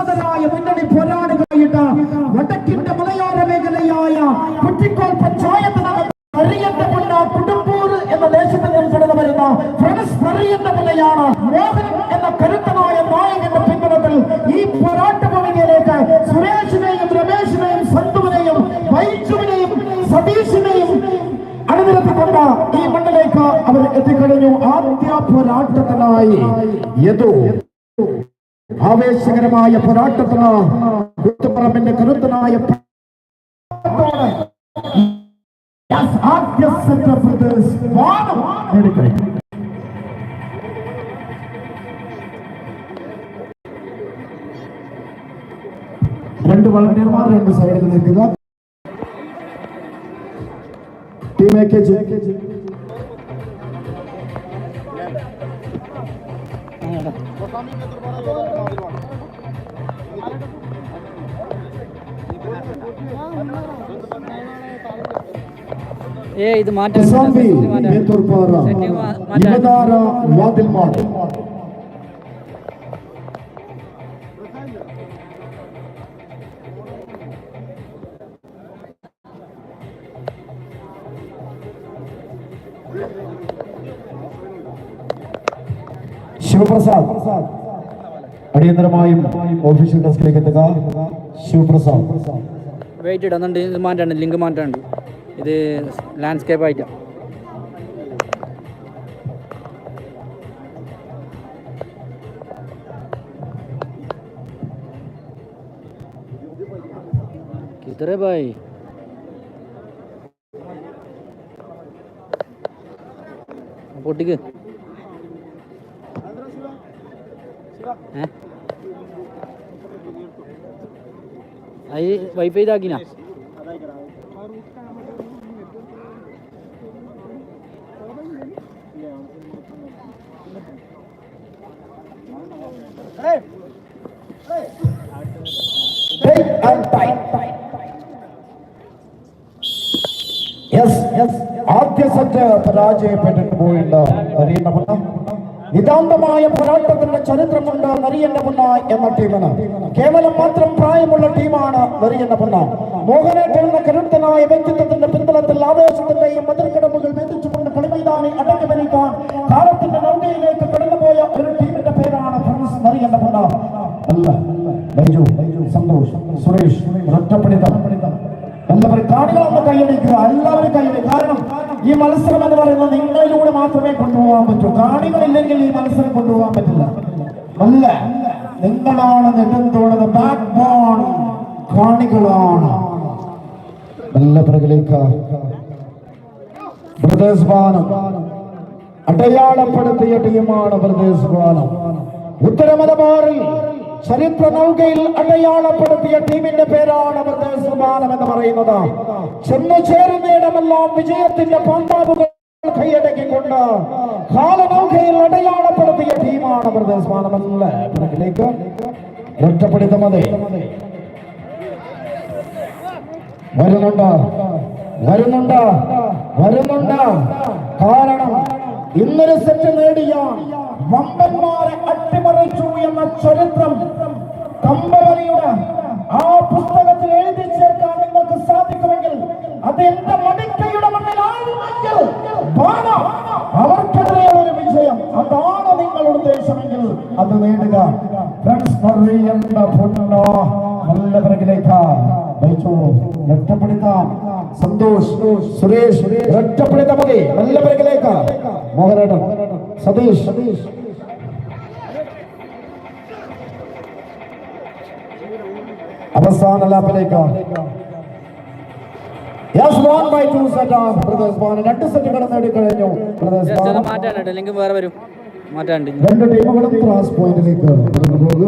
സമതരായ മുന്നണി പോരാടുകയിട്ട് വടക്കിന്റെ മലയോര മേഖലയായ കുറ്റിക്കോൾ പഞ്ചായത്ത് പുള്ള കുടുംബൂർ എന്ന ദേശത്ത് നിന്ന് കടന്നു വരുന്ന മോഹൻ എന്ന കരുത്തനായ നായകന്റെ പിന്തുണത്തിൽ ഈ പോരാട്ട ഭൂമിയിലേക്ക് സുരേഷിനെയും രമേശിനെയും സന്തുവിനെയും വൈജുവിനെയും സതീഷിനെയും അണിനിരത്തിക്കൊണ്ട് ഈ മണ്ണിലേക്ക് അവർ എത്തിക്കഴിഞ്ഞു. ആദ്യ പോരാട്ടത്തിനായി. ആവേശകരമായ പോരാട്ടത്തിന് കുത്തുപറമ്പിന്റെ കരുത്തനായ പോരാട്ടത്തോടെ Yes, ആദ്യ സെറ്റ് for this വാദം നേടിക്കഴിഞ്ഞു രണ്ട് വളണ്ടിയർമാർ രണ്ട് സൈഡിൽ നിൽക്കുക ടീം എ കെ ജെ ഏ ഇത് മാറ്റാൻ കുസാംബി ശിവപ്രസാദ് അടിയന്തരമായും ഓഫീഷ്യൽ ഡെസ്കിലേക്ക് എത്തുക ശിവപ്രസാദ് വെയിറ്റ് ഇടുന്നുണ്ട് ഇത് മാറ്റാണ്ട് ലിങ്ക് മാറ്റാണ്ട് ഇത് ലാൻഡ്സ്കേപ്പ് ആയിട്ടാണ് किधर है भाई പൊട്ടിക്ക് ഏ അത് wifi ഇതാക്കിനാ Take and time. Yes, yes. ആദ്യ സെറ്റ് പരാജയപ്പെട്ടിട്ട് പോയില്ല നരിയന്റെ മുന്ന നിതാന്തമായ പോരാട്ടത്തിന്റെ ചരിത്രമുണ്ട് നരിയന്റെ മുന്ന എന്ന ടീമിന്. കേവലം മാത്രം പ്രായമുള്ള ടീമാണ് നരിയന്റെ മുന്ന മോഹനേട്ടൻ എന്ന കരുത്തനായ വ്യക്തിത്വത്തിന്റെ പിന്തുണത്തിൽ ആവേശത്തിന്റെയും മതിൽക്കിടമ്പുകൾ ബന്ധിച്ചുകൊണ്ട് കളിമൈതാനി അടക്കി ഭരിക്കാൻ കാലത്തിന്റെ നൗകയിലേക്ക് കടന്നുപോയ ഒരു ടീമിന്റെ പേരാണ് ഫ്രണ്ട്സ് നരിയന്റെ മുന്ന അല്ല ബൈജു സന്തോഷ് സുരേഷ് ഒറ്റപ്പെടുത്തം എല്ലാവരും കാണികളൊന്ന് കൈയടിക്കുക എല്ലാവരും കൈയടി. കാരണം ഈ മത്സരം എന്ന് പറയുന്നത് നിങ്ങളിലൂടെ മാത്രമേ കൊണ്ടുപോകാൻ പറ്റൂ. കാണികളില്ലെങ്കിൽ ഈ മത്സരം കൊണ്ടുപോകാൻ പറ്റില്ല. അല്ല നിങ്ങളാണ് നെടുന്തോടുന്ന ബാക്ക് ബോൺ കാണികളാണ്. നല്ല ബാനം അടയാളപ്പെടുത്തിയ ടീമാണ് ബ്രദേഴ്സ് ഉത്തരമലബാറിൽ ചരിത്ര നൗകയിൽ അടയാളപ്പെടുത്തിയ ടീമിന്റെ പേരാണ് ബാനം എന്ന് പറയുന്നത്. ചെന്നു ചേരുന്നിടമെല്ലാം വിജയത്തിന്റെ പാണ്ഡാവുകൾ കൈയടക്കിക്കൊണ്ട് കാലനൗകയിൽ അടയാളപ്പെടുത്തിയ ടീമാണ് ബ്രദേഴ്സ് എന്നുള്ള പിറകിലേക്ക് ഒറ്റപ്പെടുത്ത മതി വരുന്നുണ്ട് വരുന്നുണ്ട് വരുന്നുണ്ട്. കാരണം ഇന്നൊരു സെറ്റ് നേടിയ വമ്പന്മാരെ അട്ടിമറിച്ചു എന്ന ചരിത്രം കമ്പവലിയുടെ ആ പുസ്തകത്തിൽ എഴുതി ചേർക്കാൻ നിങ്ങൾക്ക് സാധിക്കുമെങ്കിൽ അത് എന്റെ മടിക്കയുടെ മണ്ണിലായിരുന്നെങ്കിൽ ബാണ അവർക്കെതിരെ ഒരു വിജയം. അതാണ് നിങ്ങളുടെ ഉദ്ദേശമെങ്കിൽ അത് നേടുക. ഫ്രണ്ട്സ് പറയേണ്ട പൊന്നോ നല്ല പിറകിലേക്ക് ബൈച്ചു രക്ഷപ്പെടുത്താം സന്തോഷ് സുരേഷ് രക്ഷപ്പെടുത്താൻ മതി. നല്ല പിറകിലേക്ക് മോഹനേട്ടൻ സതീഷ് സതീഷ്. Brothers ലാപ്പിലേക്ക്. രണ്ട് സെറ്റുകൾ നേടിക്കഴിഞ്ഞു. മാറ്റാനുണ്ട്. അല്ലെങ്കിൽ വേറെ വരും. മാറ്റാനുണ്ട്. രണ്ട് ടീമുകളും ക്ലാസ് പോയിന്റിലേക്ക് പോകുക